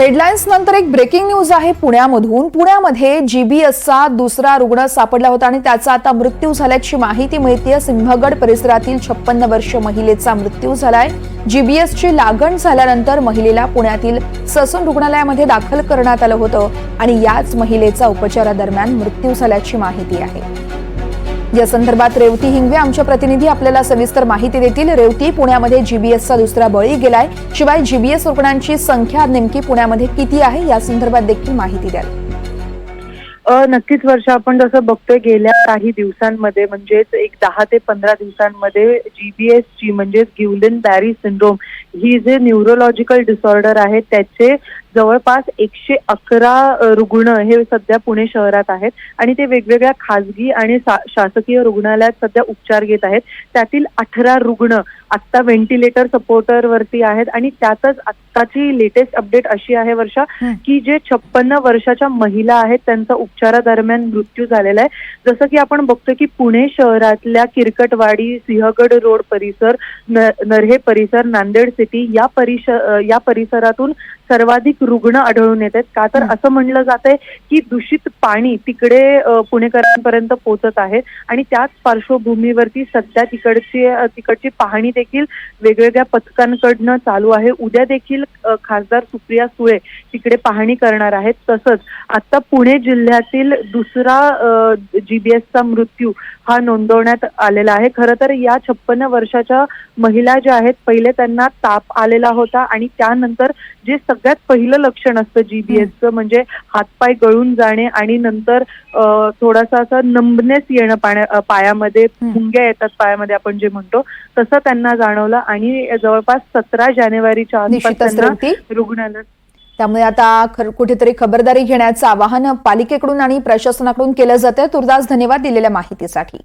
Headlines नंतर एक breaking news आहे पुण्यामधून. पुण्यामध्ये जीबीएसचा दुसरा रुग्ण सापडला होता आणि त्याचा आता मृत्यू झाल्याची माहिती मिळते सिंहगड परिसरातील छप्पन्न वर्ष महिलेचा मृत्यू झालाय. जीबीएसची लागण झाल्यानंतर महिलेला पुण्यातील ससून रुग्णालयामध्ये दाखल करण्यात आलं होतं आणि याच महिलेचा उपचारादरम्यान मृत्यू झाल्याची माहिती आहे. या संदर्भात रेवती हिंगवे आमच्या प्रतिनिधी आपल्याला सविस्तर माहिती देतील. रेवती पुण्यामध्ये जीबीएसचा दुसरा बळी गेलाय. शिवाय जीबीएस रुग्णांची संख्या नेमकी पुण्यामध्ये किती आहे या संदर्भात देखील माहिती द्याल. नक्कीच वर्ष आपण जसं बघतोय गेल्या काही दिवसांमध्ये म्हणजेच एक दहा ते पंधरा दिवसांमध्ये जीबीएस ची म्हणजेच गिवलिन बॅरी सिंड्रोम ही जे न्यूरोलॉजिकल डिसऑर्डर आहे त्याचे जवळपास एकशे अकरा रुग्ण हे सध्या पुणे शहरात आहेत आणि ते वेगवेगळ्या खासगी आणि शासकीय रुग्णालयात सध्या उपचार घेत आहेत त्यातील अठरा रुग्ण आत्ता व्हेंटिलेटर सपोर्टर वरती आहेत आणि त्यातच आत्ताची लेटेस्ट अपडेट अशी आहे वर्षा. की जे छप्पन्न वर्षाच्या महिला आहेत त्यांचा उपचारादरम्यान मृत्यू झालेला आहे जसं की आपण बघतो की पुणे शहरातल्या किरकटवाडी सिंहगड रोड परिसर नरहे परिसर नांदेड सिटी या परिस या परिसरातून सर्वाधिक रुग्ण आढळून येत आहेत. का तर. असं म्हणलं जात आहे की दूषित पाणी तिकडे पुणेकरांपर्यंत पोहोचत आहे आणि त्याच पार्श्वभूमीवरती सध्या तिकडची तिकडची पाहणी देखील वेगवेगळ्या पथकांकडनं चालू आहे. उद्या देखील खासदार सुप्रिया सुळे तिकडे पाहणी करणार आहेत. तसंच आता पुणे जिल्ह्यातील दुसरा जीबीएसचा मृत्यू हा नोंदवण्यात आलेला आहे. खरं तर या छप्पन्न वर्षाच्या महिला ज्या आहेत पहिले त्यांना ताप आलेला होता आणि त्यानंतर जे सगळ्यात पहिलं लक्षण असतं जीबीएसचं म्हणजे हातपाय गळून जाणे आणि नंतर थोडासा असा नंबनेस येणं पाण्या पायामध्ये. मुंग्या येतात पायामध्ये आपण जे म्हणतो तसं त्यांना जाणवलं आणि जवळपास सतरा जानेवारीच्या आसपास त्यांना रेवती रुग्णालय त्यामुळे आता खर- कुठेतरी खबरदारी घेण्याचं आवाहन पालिकेकडून आणि प्रशासनाकडून केलं जातं तुर्दास धन्यवाद दिलेल्या माहितीसाठी.